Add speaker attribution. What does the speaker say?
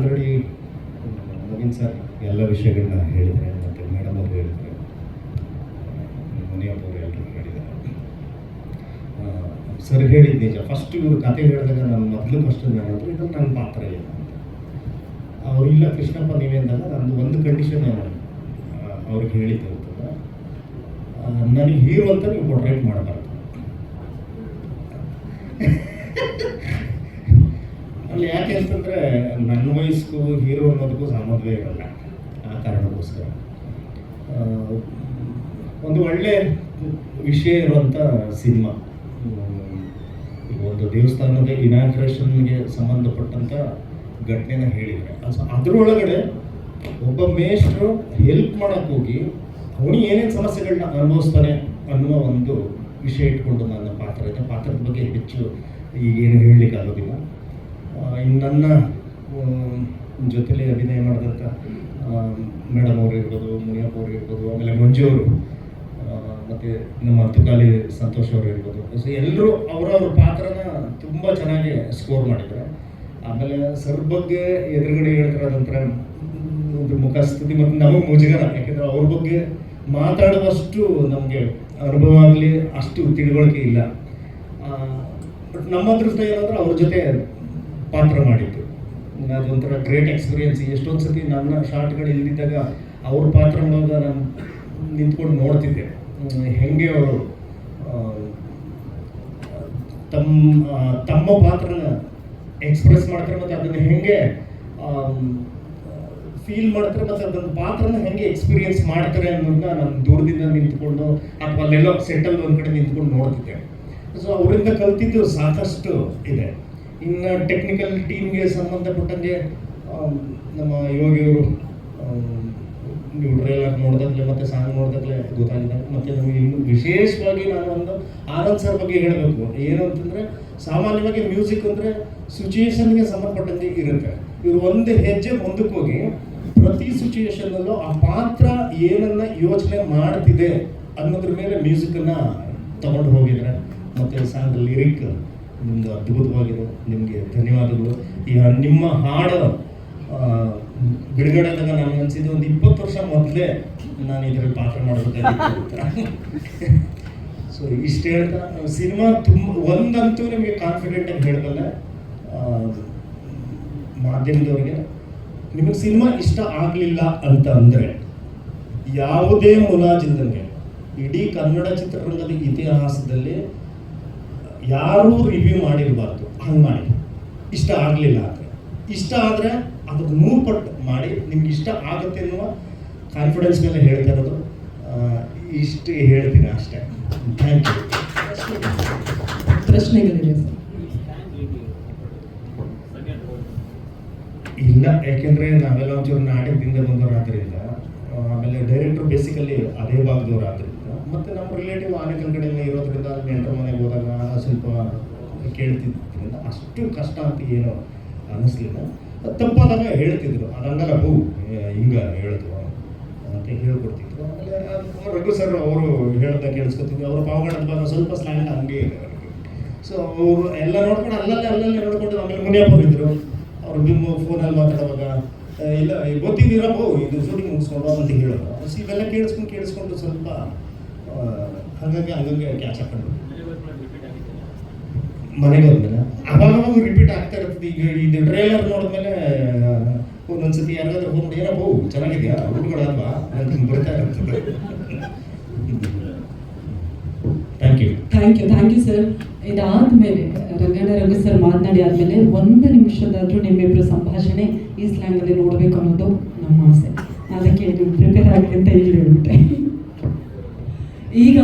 Speaker 1: Already Naveen sir ಎಲ್ಲ ವಿಷಯಗಳನ್ನ ಹೇಳಿದರೆ ಮತ್ತು ಮೇಡಮ್ ಅವರು ಹೇಳಿದರೆ ಮುನಿಯಪ್ಪ ಎಲ್ಲರೂ ಹೇಳಿದ್ದಾರೆ. ಸರ್ ಹೇಳಿದ ನಿಜ ಫಸ್ಟ್ ಇವರು ಕತೆ ಹೇಳಿದಾಗ ನಾನು ಮೊದಲು ಫಸ್ಟ್ ಹೇಳಿದ್ರು ಇದು ನನ್ನ ಪಾತ್ರ ಇಲ್ಲ ಅವ್ರು, ಇಲ್ಲ ಕೃಷ್ಣಪ್ಪ ನೀವೇ ಒಂದು ಕಂಡೀಷನ್ ಅವ್ರಿಗೆ ಹೇಳಿದ್ದು ನನಗೆ ಹೀರೋ ಅಂತ ನೀವು ಪೋರ್ಟ್ರೇಟ್ ಮಾಡಬಾರ್ದು. ಅಲ್ಲಿ ಯಾಕೆ ಅಂತಂದರೆ ನನ್ನ ವಯಸ್ಸು ಹೀರೋ ಅನ್ನೋದಕ್ಕೂ ಸಾಮರ್ಥ್ಯ ಇರಲ್ಲ ಆ ಕಾರಣಕ್ಕೋಸ್ಕರ. ಒಂದು ಒಳ್ಳೆ ವಿಷಯ ಇರುವಂಥ ಸಿನಿಮಾ. ಒಂದು ದೇವಸ್ಥಾನದ ಇನಾಗ್ರೇಷನ್ಗೆ ಸಂಬಂಧಪಟ್ಟಂಥ ಘಟನೆನ ಹೇಳಿದರೆ. ಅದು ಅದರೊಳಗಡೆ ಒಬ್ಬ ಮೇಷ್ಟ್ರು ಹೆಲ್ಪ್ ಮಾಡೋಕ್ಕೆ ಹೋಗಿ ಅವನಿಗೆ ಏನೇನು ಸಮಸ್ಯೆಗಳನ್ನ ಅನುಭವಿಸ್ತಾನೆ ಅನ್ನುವ ಒಂದು ವಿಷಯ ಇಟ್ಕೊಂಡು ನನ್ನ ಪಾತ್ರ. ಇದೆ ಪಾತ್ರದ ಬಗ್ಗೆ ಹೆಚ್ಚು ಈಗೇನು ಹೇಳಲಿಕ್ಕೆ ಆಗೋದಿಲ್ಲ ಆ, ನನ್ನ ಜೊತೆಲಿ ಅಭಿನಯ ಮಾಡಿದಂಥ ಮೇಡಮ್ ಅವರು ಇರ್ಬೋದು, ಮುನಿಯಪ್ಪ ಅವರು ಇರ್ಬೋದು, ಆಮೇಲೆ ಮಂಜು ಅವರು ಮತ್ತು ನಮ್ಮ ತುಕಾಲಿ ಸಂತೋಷ್ ಅವರು ಇರ್ಬೋದು. ಸೊ ಎಲ್ಲರೂ ಅವರವ್ರ ಪಾತ್ರನ ತುಂಬ ಚೆನ್ನಾಗಿ ಸ್ಕೋರ್ ಮಾಡಿದ್ದಾರೆ ಆಮೇಲೆ ಸರ್ ಬಗ್ಗೆ ಎದುರುಗಡೆ ಹೇಳ್ತಾರೆ ನಂತರ ಒಂದು ಮುಖಸ್ತುತಿ ಮತ್ತು ನಮಗೆ ಮುಜುಗರ. ಯಾಕೆಂದರೆ ಅವ್ರ ಬಗ್ಗೆ ಮಾತಾಡುವಷ್ಟು ನಮಗೆ ಅನುಭವ ಆಗಲಿ, ಅಷ್ಟು ತಿಳುವಳಿಕೆ ಇಲ್ಲ. ಬಟ್ ನಮ್ಮ ಅದೃಷ್ಟ ಏನಂದ್ರೆ ಅವ್ರ ಜೊತೆ ಪಾತ್ರ ಮಾಡಿದ್ದು. ಅದೊಂಥರ ಗ್ರೇಟ್ ಎಕ್ಸ್ಪೀರಿಯನ್ಸ್ ಎಷ್ಟೊಂದು ಸತಿ ನನ್ನ ಶಾರ್ಟ್ಗಳು ಇಲ್ಲಿದ್ದಾಗ ಅವ್ರ ಪಾತ್ರ ಮಾಡುವಾಗ ನಾನು ನಿಂತ್ಕೊಂಡು ನೋಡ್ತಿದ್ದೆ. ಹೆಂಗೆ ಅವರು ತಮ್ಮ ತಮ್ಮ ಪಾತ್ರನ ಎಕ್ಸ್ಪ್ರೆಸ್ ಮಾಡ್ತಾರೆ ಮತ್ತು ಅದನ್ನು ಹೆಂಗೆ ಫೀಲ್ ಮಾಡ್ತಾರೆ ಮತ್ತು ಅದೊಂದು ಪಾತ್ರನ ಹೆಂಗೆ ಎಕ್ಸ್ಪೀರಿಯನ್ಸ್ ಮಾಡ್ತಾರೆ ಅನ್ನೋದನ್ನ ನಾನು ದೂರದಿಂದ ನಿಂತ್ಕೊಂಡು ಅಥವಾ ಅಲ್ಲೆಲ್ಲೋ ಸೆಟಲ್ ಒಂದು ಕಡೆ ನಿಂತ್ಕೊಂಡು ನೋಡ್ತಿದ್ದೆ. ಸೊ ಅವರಿಂದ ಕಲ್ತಿದ್ದು ಸಾಕಷ್ಟು ಇದೆ. ಇನ್ನು ಟೆಕ್ನಿಕಲ್ ಟೀಮ್ಗೆ ಸಂಬಂಧಪಟ್ಟಂಗೆ ನಮ್ಮ ಯೋಗಿಯವರು ನೀವು ಟ್ರೇಲರ್ ನೋಡಿದಾಗಲೇ ಮತ್ತು ಸಾಂಗ್ ನೋಡಿದಾಗಲೇ ಗೊತ್ತಾಗಿದೆ. ಮತ್ತು ನಮಗೆ ಇನ್ನು ವಿಶೇಷವಾಗಿ ನಾನು ಒಂದು ಆನಂದ್ ಸರ್ ಬಗ್ಗೆ ಹೇಳಬೇಕು. ಏನು ಅಂತಂದರೆ, ಸಾಮಾನ್ಯವಾಗಿ ಮ್ಯೂಸಿಕ್ ಅಂದರೆ ಸಿಚುಯೇಷನ್ಗೆ ಸಂಬಂಧಪಟ್ಟಂತೆ ಇರುತ್ತೆ. ಇವರು ಒಂದು ಹೆಜ್ಜೆ ಮುಂದಕ್ಕೆ ಹೋಗಿ ಪ್ರತಿ ಸಿಚುಯೇಷನ್ನಲ್ಲೂ ಆ ಪಾತ್ರ ಏನನ್ನ ಯೋಚನೆ ಮಾಡ್ತಿದೆ ಅನ್ನೋದ್ರ ಮೇಲೆ ಮ್ಯೂಸಿಕನ್ನು ತಗೊಂಡು ಹೋಗಿದ್ದಾರೆ. ಮತ್ತು ಸಾಂಗ್ ಲಿರಿಕ್ ನಿಮ್ದು ಅದ್ಭುತವಾಗಿದೆ ನಿಮಗೆ ಧನ್ಯವಾದಗಳು. ಈ ನಿಮ್ಮ ಹಾಡು ಬಿಡುಗಡೆ ಆದಾಗ ನನಗೆ ಅನಿಸಿದ್ದು ಒಂದು ಇಪ್ಪತ್ತು ವರ್ಷ ಮೊದಲೇ ನಾನು ಇದರಲ್ಲಿ ಪಾತ್ರ ಮಾಡಬೇಕಾಗಿತ್ತು ಸೊ ಇಷ್ಟು ಹೇಳ್ತಾ, ಸಿನಿಮಾ ತುಂಬ, ಒಂದಂತೂ ನಿಮಗೆ ಕಾನ್ಫಿಡೆಂಟ್ ಆಗಿ ಹೇಳ್ದಲ್ಲ ಮಾಧ್ಯಮದವ್ರಿಗೆ, ನಿಮಗೆ ಸಿನಿಮಾ ಇಷ್ಟ ಆಗಲಿಲ್ಲ ಅಂತ ಅಂದರೆ ಯಾವುದೇ ಮುಲಾಜಿಲ್ದಂಗೆ, ಇಡೀ ಕನ್ನಡ ಚಿತ್ರರಂಗದ ಇತಿಹಾಸದಲ್ಲಿ ಯಾರೂ ರಿವ್ಯೂ ಮಾಡಿರಬಾರ್ದು. ಹಂಗೆ ಮಾಡಿ. ಇಷ್ಟ ಆಗಲಿಲ್ಲ ಅಂದರೆ. ಇಷ್ಟ ಆದರೆ ಅದಕ್ಕೆ ನೂರು ಪಟ್ಟು ಮಾಡಿ. ನಿಮ್ಗೆ ಇಷ್ಟ ಆಗುತ್ತೆ ಅನ್ನುವ ಕಾನ್ಫಿಡೆನ್ಸ್ ಮೇಲೆ ಹೇಳ್ತಾ ಇರೋದು. ಇಷ್ಟು ಹೇಳ್ತೀನಿ ಅಷ್ಟೇ. ಥ್ಯಾಂಕ್ ಯು
Speaker 2: ಪ್ರಶ್ನೆಗಳಿವೆ
Speaker 1: ಇಲ್ಲ ಯಾಕೆಂದ್ರೆ ನಾವೆಲ್ಲ ಒಂಚೂರು ನಾಟಕದಿಂದ ಬಂದವರಾದ್ರಿಂದ ಆಮೇಲೆ ಡೈರೆಕ್ಟ್ರು ಬೇಸಿಕಲಿ ಅದೇ ಭಾಗದವರಾದ್ರಿಂದ ಮತ್ತೆ ನಮ್ಮ ರಿಲೇಟಿವ್ ಆನೇಕಲ್ ಕಡೆಯಲ್ಲೇ ಇರೋದ್ರಿಂದ ನೆಂಟರ ಮನೆಗೆ ಹೋದಾಗ ಸ್ವಲ್ಪ ಕೇಳ್ತಿದ್ರು. ಅಷ್ಟು ಕಷ್ಟ ಅಂತ ಏನೋ ಅನ್ನಿಸ್ಲಿಲ್ಲ ತಪ್ಪಾದಾಗ ಹೇಳ್ತಿದ್ರು. ಅದಂಗಲ್ಲ ಹೂ ಹಿಂಗ ಹೇಳಿದ್ರು ಅಂತ ಹೇಳ್ಕೊಡ್ತಿದ್ರು. ಆಮೇಲೆ ರಘು ಸರ್ ಅವರು ಹೇಳ್ದ ಕೇಳಿಸ್ಕೊತಿದ್ರು ಅವರು ಪಾವಗಡದ ಬಂದ ಸ್ವಲ್ಪ ಸ್ಲ್ಯಾಂಡ್ ಹಂಗೆ ಇದೆ ಅವರಿಗೆ. ಸೊ ಅವರು ಎಲ್ಲ ನೋಡ್ಕೊಂಡು ಅಲ್ಲಲ್ಲೇ ಅಲ್ಲಲ್ಲೇ ನೋಡ್ಕೊಂಡು ಆಮೇಲೆ ಮುನಿಯಪ್ಪ ಇದ್ರು ಅವ್ರು ನಿಮ್ಮ ಫೋನಲ್ಲಿ ಮಾತಾಡುವಾಗ "ಏ, ಇಲ್ಲ ಗೊತ್ತಿದ್ದೀರಪ್ಪ ಇದು ಶೂಟಿಂಗ್ ಮುಗಿಸ್ಕೊಂಡು ಅಂತ ಹೇಳೋದು ಸೊ ಇವೆಲ್ಲ ಕೇಳಿಸ್ಕೊಂಡು ಕೇಳಿಸ್ಕೊಂಡು ಸ್ವಲ್ಪ ಹಂಗಾಗಿ ಹಂಗಂಗೆ ಕ್ಯಾಚ್ ಹಾಕೊಂಡು ಮನೆಗೆ ಹೋದ್ಮೇಲೆ? ಅವಾಗ ರಿಪೀಟ್ ಆಗ್ತಾ ಇರ್ತದೆ ಈಗ ಇದು ಟ್ರೇಲರ್ ನೋಡಿದ್ಮೇಲೆ ಒಂದೊಂದ್ಸತಿ ಯಾರಾದ್ರೂ ಫೋನ್ ಮಾಡಿ ಏನಪ್ಪ ಹೋ, ಚೆನ್ನಾಗಿದೆಯಾ? ಹುಡುಗಗಳಲ್ವಾ ಅಂತ ಬರ್ತಾ ಇರ್ತದೆ thank you
Speaker 2: thank you thank you sir ಇದಾದ್ಮೇಲೆ ರಂಗಣ್ಣ ರಂಗ ಸರ್ ಮಾತನಾಡಿ ಆದ್ಮೇಲೆ ಒಂದು ನಿಮಿಷದಾದ್ರೂ ನಿಮ್ಮಿಬ್ಬರ ಸಂಭಾಷಣೆ ಈ ಸ್ಲ್ಯಾಂಗಲ್ಲಿ ನೋಡಬೇಕು ಅನ್ನೋದು ನಮ್ಮ ಆಸೆ. ಅದಕ್ಕೆ ನೀವು ಪ್ರಿಪೇರ್ ಆಗಲಿ ಅಂತ ಹೇಳಿ ಹೇಳ್ಬಿಟ್ಟೆ. ಈಗ